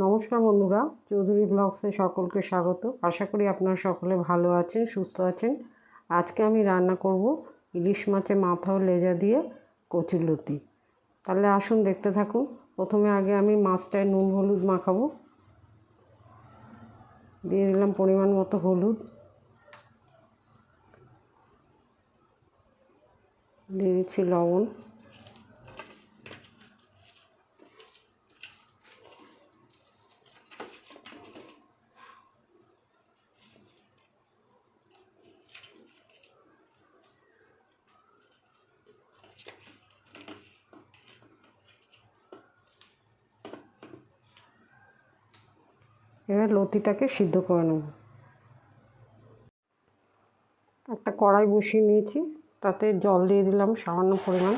নমস্কার বন্ধুরা, চৌধুরী ব্লগসে সকলকে স্বাগত। আশা করি আপনারা সকলে ভালো আছেন, সুস্থ আছেন। আজকে আমি রান্না করব ইলিশ মাছের মাথা ও লেজা দিয়ে কচুরলতি তাহলে আসুন দেখতে থাকুন। প্রথমে আগে আমি মাছটায় নুন, হলুদ মাখাবো। দিয়ে দিলাম পরিমাণ মতো হলুদ। দিয়ে দিচ্ছি লবণ। এবার লতিটাকে সিদ্ধ করে নেব। একটা কড়াই বসিয়ে নিয়েছি, তাতে জল দিয়ে দিলাম সামান্য পরিমাণ।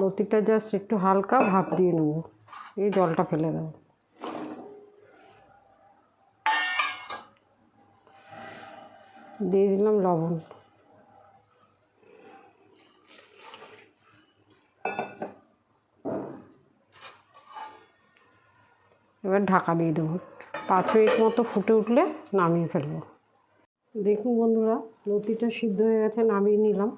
লতিটা জাস্ট একটু হালকা ভাপ দিয়ে নেব এই জলটা ফেলে দেব। দিয়ে দিলাম লবণ। এবার ঢাকা দিয়ে দেবো। পাঁচ মিনিট মতো ফুটে উঠলে নামিয়ে ফেলব। দেখুন বন্ধুরা, লতিটা সিদ্ধ হয়ে গেছে, নামিয়ে নিলাম।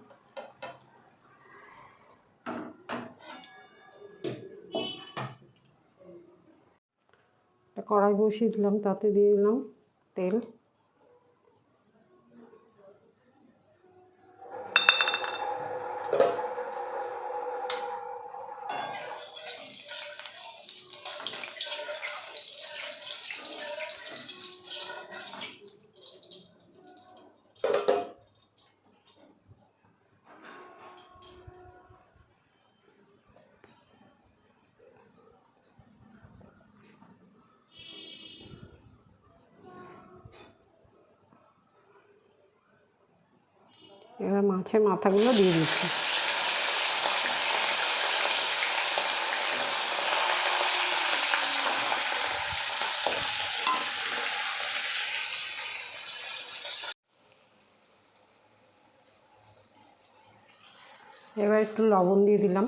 কড়াই বসিয়ে দিলাম, তাতে দিয়ে দিলাম তেল। এবার মাছের মাথাগুলো দিয়ে দিচ্ছি। এবার একটু লবণ দিয়ে দিলাম।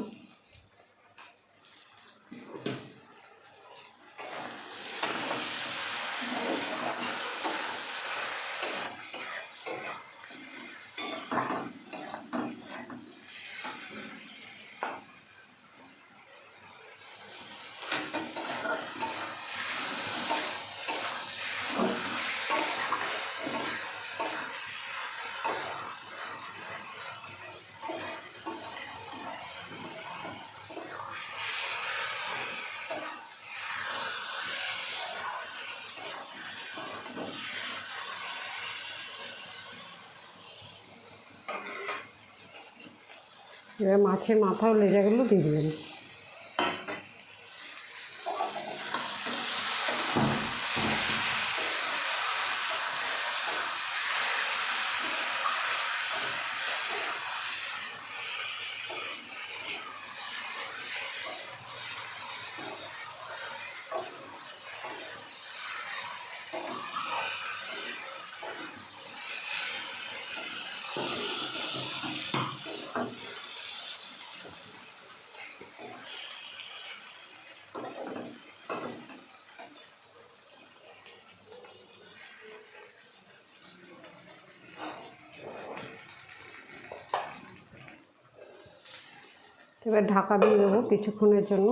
এবার মাছের মাথাও লেগে লেজাগুলো দিয়ে দিলাম এবার ঢাকা দিয়ে দেবো কিছুক্ষণের জন্য।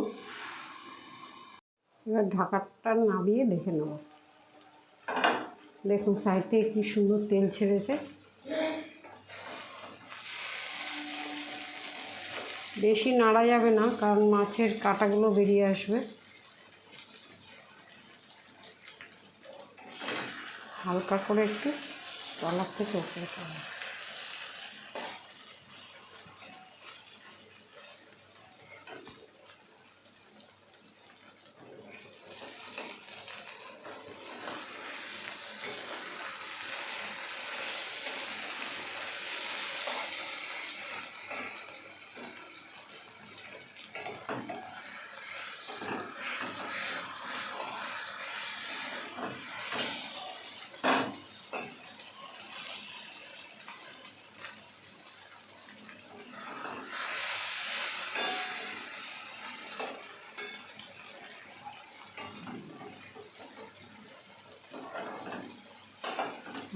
এবার ঢাকাটা নামিয়ে দেখে নেব। দেখুন সাইড কী সুন্দর তেল ছেড়েছে। বেশি নাড়া যাবে না, কারণ মাছের কাঁটাগুলো বেরিয়ে আসবে। হালকা করে একটু তলার থেকে ওপরে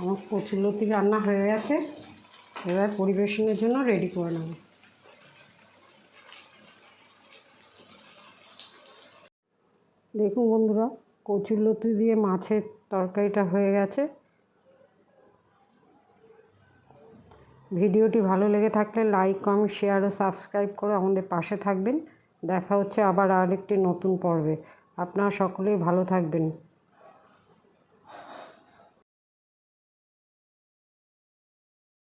আমার কচুলতি রান্না হয়ে গেছে। এবার পরিবেশনের জন্য রেডি করে নেব। দেখুন বন্ধুরা কচুরলতি দিয়ে মাছের তরকারিটা হয়ে গেছে। ভিডিওটি ভালো লেগে থাকলে লাইক কমেন্ট শেয়ার ও সাবস্ক্রাইব করে আমাদের পাশে থাকবেন। দেখা হচ্ছে আবার আরেকটি নতুন পর্বে। আপনারা সকলেই ভালো থাকবেন।